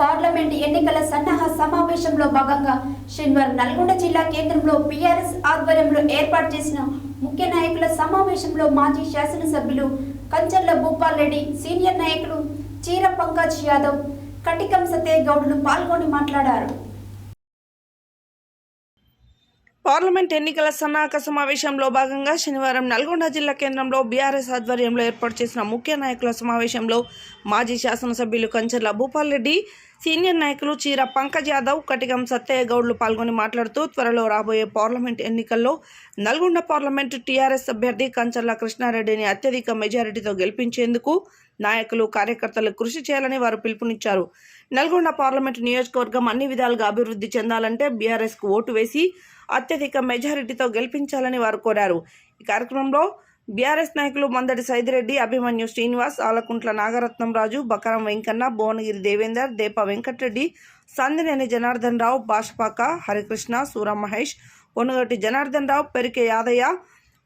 Parliament ఎన్నికల సన్నాహ సమావేశంలో భాగంగా శనివారం నల్గొండ జిల్లా కేంద్రంలో బీఆర్ఎస్ ఆధ్వర్యంలో ఏర్పాటు చేసిన ముఖ్య నాయకుల సమావేశంలో మాజీ శాసనసభ్యులు కంచర్ల భూపాల్ రెడ్డి సీనియర్ నాయకులు చీర పంకజ్ యాదవ్ కటికం సత్య గౌడ్లు పాల్గొని మాట్లాడారు. పార్లమెంట్ ఎన్నికల సన్నాహక సమావేశంలో భాగంగా శనివారం నల్గొండ జిల్లా కేంద్రంలో బీఆర్ఎస్ ఆధ్వర్యంలో ఏర్పాటు చేసిన ముఖ్య నాయకుల సమావేశంలో మాజీ శాసనసభ్యులు కంచర్ల భూపాల్ రెడ్డి సీనియర్ నాయకులు చీర పంకజ్ యాదవ్ కటిగం సత్తయ్య గౌడ్లు పాల్గొని మాట్లాడుతూ త్వరలో రాబోయే పార్లమెంట్ ఎన్నికల్లో నల్గొండ పార్లమెంటు టీఆర్ఎస్ అభ్యర్థి కంచర్ల కృష్ణారెడ్డిని అత్యధిక మెజారిటీతో గెలిపించేందుకు నాయకులు కార్యకర్తలు కృషి చేయాలని వారు పిలుపునిచ్చారు. నల్గొండ పార్లమెంటు నియోజకవర్గం అన్ని విధాలుగా అభివృద్ధి చెందాలంటే బీఆర్ఎస్కు ఓటు వేసి అత్యధిక మెజారిటీతో గెలిపించాలని వారు కోరారు. ఈ కార్యక్రమంలో బీఆర్ఎస్ నాయకులు మందడి సైదిరెడ్డి అభిమన్యు శ్రీనివాస్ ఆలకుంట్ల నాగరత్నం రాజు బకరం వెంకన్న భువనగిరి దేవేందర్ దేప వెంకటరెడ్డి సందినేని జనార్దన్ రావు బాషపాక హరికృష్ణ సూర మహేష్ పొనుగటి జనార్దన్ రావు పెరికే యాదయ్య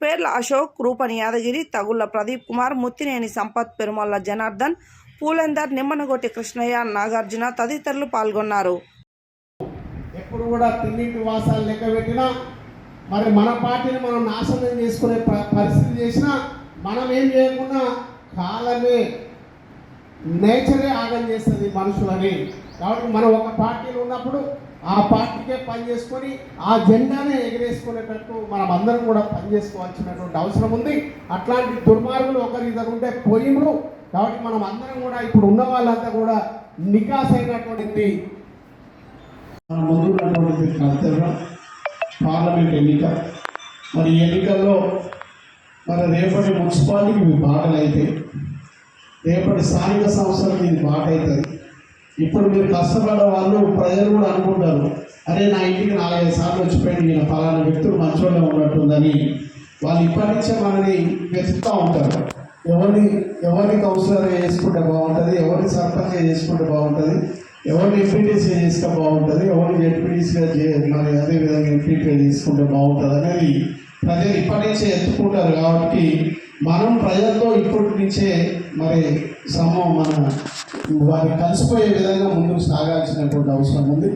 పేర్ల అశోక్ రూపని యాదగిరి తగుళ్ళ ప్రదీప్ కుమార్ ముత్తినేని సంపత్ పెరుమల్ల జనార్దన్ పూలందర్ నిమ్మనగొట్టి కృష్ణయ్య నాగార్జున తదితరులు పాల్గొన్నారు. ఎప్పుడు కూడా తిన్నింటి వాసాలు లెక్క పెట్టినా మరి మన పార్టీని మనం నాశనం చేసుకునే ప- పరిస్థితి చేసినా మనం ఏం చేయకుండా కాలమే నేచరే ఆగం చేస్తుంది మనుషులని. కాబట్టి మనం ఒక పార్టీలో ఉన్నప్పుడు ఆ పార్టీకే పని చేసుకొని ఆ జెండానే ఎగరేసుకునేటట్టు మనం అందరం కూడా పనిచేసుకోవాల్సినటువంటి అవసరం ఉంది. అట్లాంటి దుర్మార్గులు ఒకరి దగ్గర ఉంటే పోయినరు కాబట్టి మనం అందరం కూడా ఇప్పుడు ఉన్న వాళ్ళంతా కూడా నికాస్ అయినటువంటి మన ముందున్నటువంటి కర్తవ్యం పార్లమెంట్ ఎన్నిక. మరి ఎన్నికల్లో మరి రేపటి మున్సిపాలిటీకి మీ బాటలు అయితే రేపటి స్థానిక సంస్థలకు ఇది బాట అవుతుంది ఇప్పుడు మీరు కష్టపడ్డ వాళ్ళు ప్రజలు కూడా అనుకుంటారు అరే నా ఇంటికి నాలుగైదు సార్లు వచ్చిపోయింది ఈయన పలానా వ్యక్తులు మంచోళ్ళే ఉన్నట్టుందని. వాళ్ళు ఇప్పటి నుంచే మనని వెతుకుతూ ఉంటారు. ఎవరిని ఎవరిని కౌన్సిలర్ చేసుకుంటే బాగుంటుంది ఎవరిని సర్పంచ్ చేసుకుంటే బాగుంటుంది ఎవరిని ఎంపీటీసీ చేస్తే బాగుంటుంది ఎవరిని ఎంపీటీసీగా చే మరి అదేవిధంగా ఎంపీపీ తీసుకుంటే బాగుంటుంది అనేది ప్రజలు ఇప్పటి నుంచే ఎత్తుకుంటారు కాబట్టి మనం ప్రజలతో ఇప్పటి నుంచే మరి సమూహం మన వారి కలిసిపోయే విధంగా ముందుకు సాగాల్సినటువంటి అవసరం ఉంది.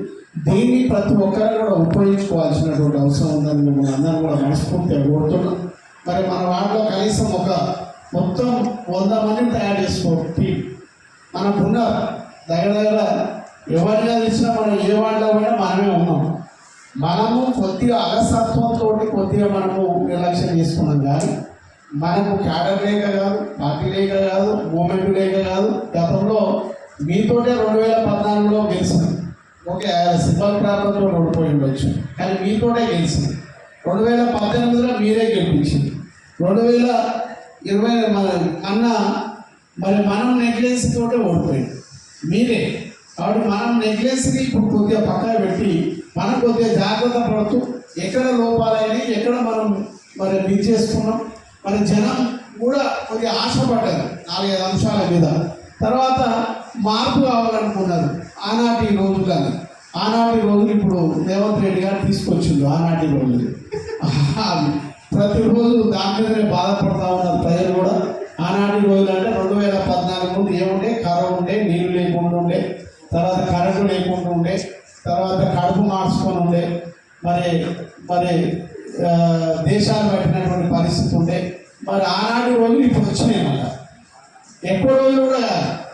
దీన్ని ప్రతి ఒక్కరు కూడా ఉపయోగించుకోవాల్సినటువంటి అవసరం ఉందని మిమ్మల్ని అందరం కూడా మనస్ఫూర్తిగా కోరుతున్నాం. మరి మన వాటిలో కనీసం ఒక మొత్తం వంద మందిని తయారు చేసుకో టీం. మనకున్న దగ్గర దగ్గర ఎవరిగా తెలిసినా మనం ఏ వాటిలో పోయినా మనమే ఉన్నాం. మనము కొద్దిగా అలసత్వంతో కొద్దిగా మనము నిర్లక్ష్యం చేసుకున్నాం కానీ మనకు క్యాడర్ లేక కాదు పార్టీ లేక కాదు మూమెంట్ లేక కాదు గతంలో మీతోటే రెండు వేల పద్నాలుగులో గెలిచింది. ఓకే సింబల్ ప్రాంతంలో ఓడిపోయి ఉండొచ్చు కానీ మీతోటే గెలిచింది. రెండు వేల పద్దెనిమిదిలో మీరే గెలిపించింది. రెండు వేల ఇరవై మన అన్న మరి మనం నెగ్లెన్స్ తోటే ఓడిపోయింది. మీరే. కాబట్టి మనం నెగ్లెస్ని ఇప్పుడు కొద్దిగా పక్కన పెట్టి మనం కొద్దిగా జాగ్రత్త పడుతూ ఎక్కడ లోపాలైనా ఎక్కడ మనం మరి మిస్ చేసుకున్నాం మరి జనం కూడా కొద్దిగా ఆశపడ్డారు నాలుగైదు అంశాల మీద. తర్వాత మార్పు కావాలనుకున్నారు ఆనాటి రోజులని ఆనాటి రోజులు ఇప్పుడు రేవంత్ రెడ్డి గారు తీసుకొచ్చిండు ఆనాటి రోజులు. ప్రతిరోజు దాని మీదనే బాధపడతా ఉన్నారు ప్రజలు కూడా. ఆనాటి రోజులు అంటే రెండు ముందు ఏముండే? కర్ర ఉండే నీళ్ళు లేకుండా ఉండే తర్వాత కరెంటు లేకుండా ఉండే తర్వాత కడుపు మార్చుకొని ఉండే మరి మరి దేశాలు పట్టినటువంటి పరిస్థితి ఉండే. మరి ఆనాటి రోజులు ఇప్పుడు వచ్చినాయి అన్నమాట ఎక్కువ రోజులు కూడా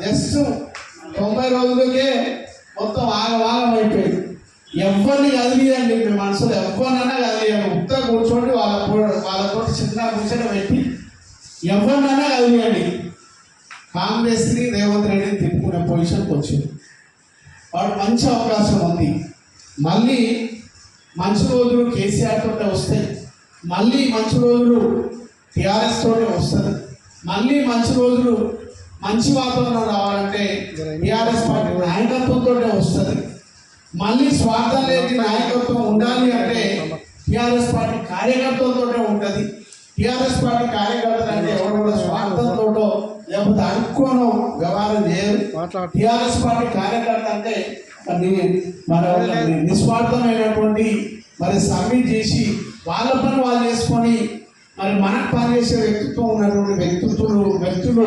జస్ట్ తొంభై రోజులకే మొత్తం ఆగవాగం అయిపోయింది. ఎవరిని కదిలియండి మీ మనసులో ఎవరినైనా కదిలియండి ఉత్త కూర్చోండి వాళ్ళ వాళ్ళతో చిన్న కూర్చొని పెట్టి ఎవరినైనా కదిలియండి కాంగ్రెస్ని రేవంత్ రెడ్డిని తిప్పుకునే పొజిషన్కి వచ్చింది. వాడు మంచి అవకాశం ఉంది. మళ్ళీ మంచి రోజులు కేసీఆర్ తోటే వస్తాయి. మళ్ళీ మంచి రోజులు టీఆర్ఎస్ తోటే వస్తుంది మళ్ళీ మంచి రోజులు మంచి వాతావరణం రావాలంటే టీఆర్ఎస్ పార్టీ నాయకత్వంతో వస్తుంది. మళ్ళీ స్వార్థం లేని నాయకత్వం ఉండాలి అంటే టీఆర్ఎస్ పార్టీ కార్యకర్తలతో ఉంటుంది. టీఆర్ఎస్ పార్టీ కార్యకర్తలు అంటే ఎవరు స్వార్థంతో లేకపోతే అనుకోను వ్యవహారం చేయరు. టీఆర్ఎస్ పార్టీ కార్యకర్త అంటే మరి మన నిస్వార్థమైనటువంటి మరి సబ్మిట్ చేసి వాళ్ళ పని వాళ్ళు చేసుకొని మరి మనకు పనిచేసే వ్యక్తిత్వం ఉన్నటువంటి వ్యక్తిత్వులు వ్యక్తులు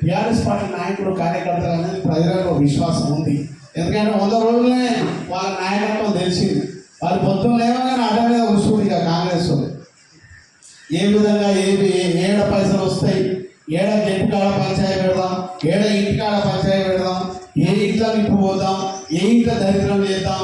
టీఆర్ఎస్ పార్టీ నాయకులు కార్యకర్తలు అనేది ప్రజలలో విశ్వాసం ఉంది. ఎందుకంటే వంద రోజులనే వాళ్ళ నాయకత్వం తెలిసింది. వాళ్ళు పొద్దున్న లేవగానే అడ్డ మీద కూర్చుంది ఇక కాంగ్రెస్ ఏ విధంగా ఏవి ఏడ పైసలు వస్తాయి? ఏడ గెట్టు కాడ పంచాయతీ పెడదాం? ఏడ ఇంటి కాడ పంచాయతీ పెడదాం? ఏ ఇంట్లో నిప్పు పోదాం ఏ ఇంట్లో దరిద్రం చేద్దాం?